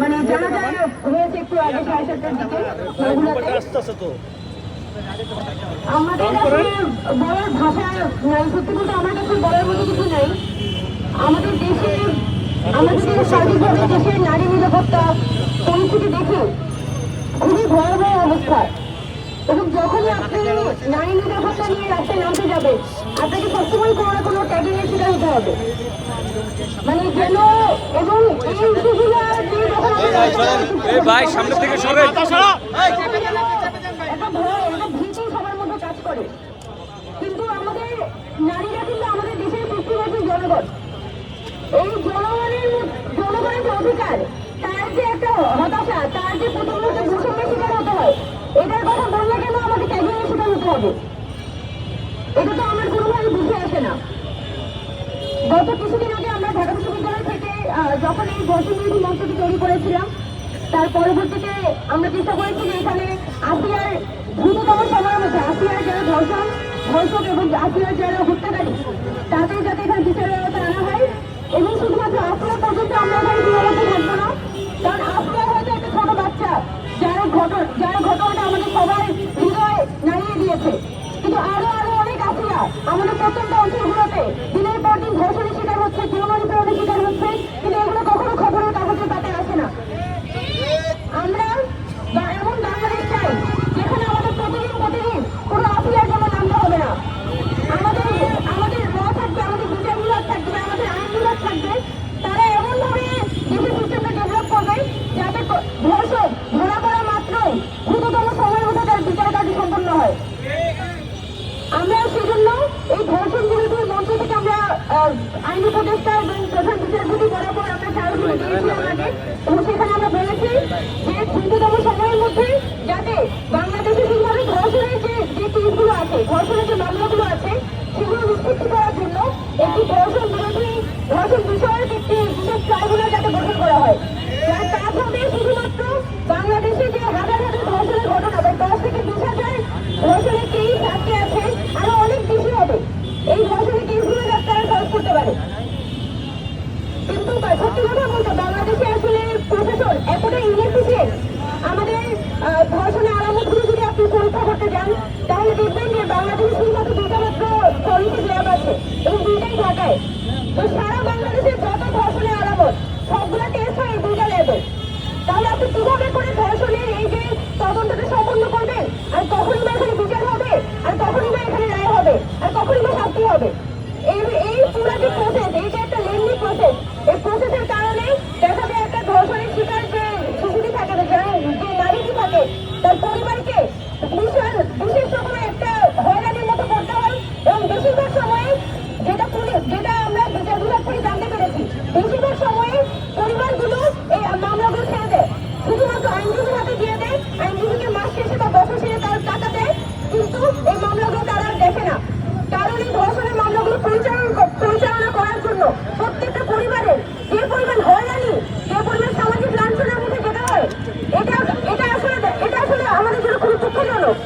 মানে জানা যায় হয়েছে একটু আগে সাড়ে সাতটার দিকে আমাদের কাছে বলার ভাষা সত্যি বলতে আমার কাছে বলার মতো কিছু নেই। আমাদের দেশে আমাদের সার্বিকভাবে দেশের নারী নিরাপত্তা পরিস্থিতি দেখে খুবই ভয়াবহ অবস্থা। এবং যখনই আপনি নারী নিরাপত্তা নিয়ে রাস্তায় নামতে যাবে আপনাকে সবসময় কোনো না কোনো ট্যাগিং শিকার হতে হবে। মানে যেন ভাই সামনে থেকে কিন্তু আমাদের নারীরা কিন্তু আমাদের দেশের পুষ্টিবাদী জনগণ এই জনগণের জনগণের অধিকার তার যে একটা হতাশা তার যে প্রথমত বৈষম্যের শিকার হতে হয় এটার কথা বললে কেন আমাকে ক্যাবিনের শিকার হতে হবে এটা তো আমার কোনোভাবে বুঝে আসে না। গত কিছুদিন আগে আমরা ঢাকা বিশ্ববিদ্যালয় যখন এই বিরোধী মঞ্চটি তৈরি করেছিলাম, তার পরবর্তীতে আমরা চেষ্টা করেছি যে এখানে আসিয়ার দ্রুততম সময়ের মধ্যে আসিয়ার যারা ধর্ষণ ধর্ষক এবং আসিয়ার যারা হত্যাকারী আমাদের প্রত্যন্ত অঞ্চলগুলোতে দিনের পর দিন ধর্ষণের শিকার হচ্ছে নিপীড়নের শিকার হচ্ছে, কিন্তু এগুলো কখনো খবরের কাগজের পাতায় আসে না আমরা বা- এমন বাংলাদেশ চাই যেখানে আমাদের প্রতিদিন প্রতিদিন কোনো আসিয়ার জন্য নামতে হবে না আমাদের আমাদের র থাকবে আমাদের বিচার বিভাগ থাকবে আমাদের আইন বিভাগ থাকবে তারা এমনভাবে দেশের সিস্টেমটা ডেভেলপ করবে যাতে ক- ধর্ষক ধরা পড়া মাত্রই দ্রুততম সময়ের মধ্যে তার বিচার কার্য সম্পন্ন হয় আমরা সেজন্য এই ধর্ষণ বিরোধী মঞ্চ থেকে আমরা আহ, আইন উপদেষ্টা এবং প্রধান বিচারপতি বরাবর আমরা স্মারকলিপি দিয়েছিলাম আগে এবং সেখানে আমরা বলেছি যে দ্রুততম সময়ের মধ্যে যাতে বাংলাদেশে শুধুমাত্র ধর্ষণের যে যে কেসগুলো আছে ধর্ষণের যে মামলাগুলো আছে সেগুলো নিষ্পত্তি করার জন্য একটি ধর্ষণ বিরোধী ধর্ষণ বিষয়ক একটি বিশেষ ট্রাইব্যুনাল যাতে গঠন করা হয় যার কাজ শুধুমাত্র বাংলাদেশে যে হাজার হাজার ধর্ষণের ঘটনা বা দশ থেকে বিশ হাজার ধর্ষণের কেস আজকে আছে আরও অনেক বেশি হবে এই ধর্ষণের কেসগুলো যাতে তারা সলভ করতে পারে। কিন্তু সত্যি কথা বলতে বাংলাদেশে আসলে প্রশাসন এতটাই ইনএফিসিয়েন্ট আমাদের আহ, ধর্ষণের আলামতগুলো যদি আপনি পরীক্ষা করতে যান তাহলে দেখবেন যে বাংলাদেশে শুধুমাত্র দুইটা মাত্র ল্যাব আছে এবং দুইটাই ঢাকায় তো সারা বাংলাদেশের যত ধর্ষণের আলামত সবগুলো টেস্ট হয় দুইটা ল্যাবে তাহলে আপনি কীভাবে করে ধর্ষণের এই যে তদন্তটা সম্পন্ন করবেন আর কখনই বা এখানে বিচার হবে আর কখনই বা এখানে রায় হবে আর কখনই বা শাস্তি হবে। প্রত্যেকটা পরিবারে যে পরিমাণ হয়রানি, যে পরিমাণ সামাজিক লাঞ্ছনার মধ্যে যেতে হয়, এটা এটা আসলে এটা আসলে আমাদের জন্য খুবই দুঃখজনক।